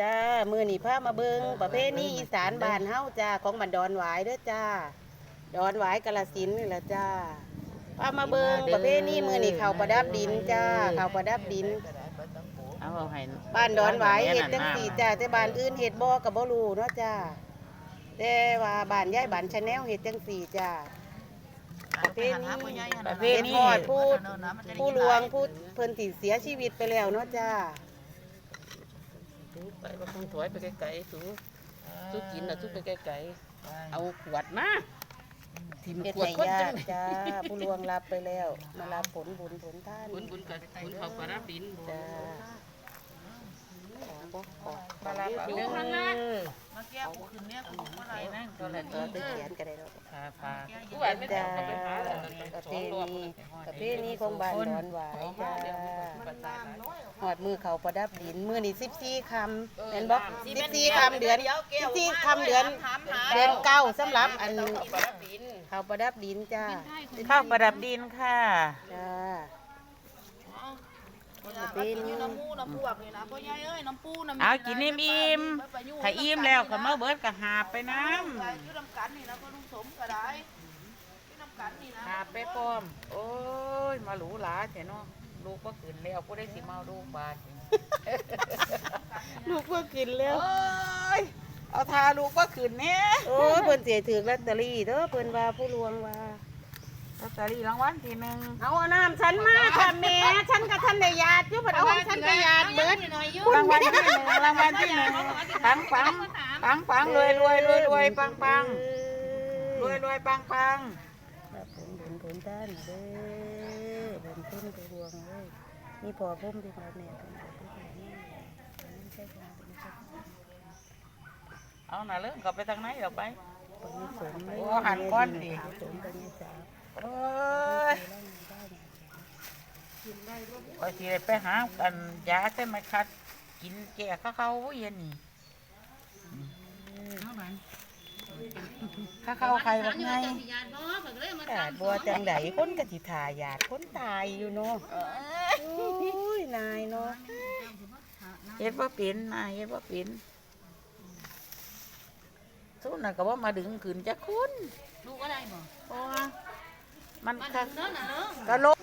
จ้ามือนี่พามาเบิงประเภทนี้อีสานบ้านเฮาจ้าของบันดอนหวายเด้อจ้า ดอนหวายกาลสินธุ์นี่แหละจ้าพามาเบิงประเภทนี้มือนี่เขาวประดับดินจ้าเขาวประดับดินเอาเอาให้บ้านดอนหวายเฮ็ดจังสี่จ้าแต่บ้านอื่นเฮ็ดบ่ก็บ่รู้เนาะจ้าแต่ว่าบ้านยายบ้านชาแนลเฮ็ดจังสี่จ้าประเภทนี้ประเภเฮ็ทดนี้ทอดผู้ผู้หลวงผู้เพิ่นที่เสียชีวิตไปแล้วเนาะจ้า ถูไปว่าคงถอยไปไกลๆถูทุกกินน่ะทุกไปไกลๆเอาขวดมาทิมเฮ็ดขวดให้คนญาจังติจ้าผู้หลวงรับไปแล้ว มารับผลบุญผลท่านบุญบุญกับบุญเขาประดับดินจ้าบ่ขอมารับเอาเด้เด้ออข้างหน้ามาแก้กูคืนเนี้ยกูบอกว่าอะไรนะก็เลยเออไปเขียนก็ได้แล้วพาพาผู้อ่านไม่ต้จ้าองไปหาแล้วประเพณีประเพณีของบ้านดอนหวายจ้า หอดมือเขาประดับดินมือนี่14คำเห็นบ่14คำเดือน14คำเดือนเดือนเก้าสำหรับอันประดับดินเขาประดับดินจ้าข้าวประดับดินค่ะจ้าไปกินน้ำมูน้ำพวกนี่นะพ่อใหญ่เอ้ยน้ำปูน้ำเอากินอิ่มอิ่มถ้าอิ่มแล้วก็มาเบิดก็หาไปน้อยู่น้ำกันนี่นะพ่อลุงสมก็ได้อยู่น้ำกันนี่นะำหาไปพร้อม โอ้ยมาหรูหราเถอะเนาะ ลูกก็ขึ้นแล้วผู้ได้สิเมาลูกบาดลูกเพิ่งกินแล้ว โอ้ยเอาทาลูกก็ขึ้นเนี่ยโอ้ยเพิ่นเสียถือลอตเตอรี่เด้อเพิ่นว่าผู้ลวงว่าลอตเตอรี่รางวัลที่หนึ่งเอาเอาน้ำฉันมาค่ะแม่ฉันกับท่านได้ญาติอยู่เพิ่นเอาของฉันไปญาติเบิดรางวัลที่หนึ่งรางวัลที่หนึ่งปังปังปังปังรวยรวยรวยรวยปังปังรวยรวยปังปังครับผมบุญผลท่านเด้อบุญพุ่นผู้ลวงเอ้ยนี่พอพุ่มที่เราเนี่ยเพิ่นบอกผู้ใหญ่นี่ใช่ค่ะเป็นเจ้าเอาหน่าเรื่องก็ไปทางไหนดอกไปปนิสมเลยโอ้หันก้อนดิสมปนิสาโอ้ยคอยสิได้ไปหาอันยาแต่ไม่คัดกินแก่ข้าวเขาเย็นนี่ข้าวเขาใครบักไงขาดบัวจังไดคนกะสิทาญาติคนตายอยู่เนาะโอ้ยนายเนาะ เฮ็ดว่าเป็นนายเฮ็ดว่าเป็นทุนน่ะก็ว่ามาดึงขืนจะคุณลูกอะไรบ่เพราะว่ามันคักเนาะน่ะเนาะกะโลกเ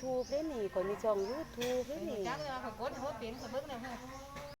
YouTube ได้นี่คนมีช่อง YouTube ได้นี่ จักเลยว่าเขากดเขาเปลี่ยนเขาเบิ่งแล้ว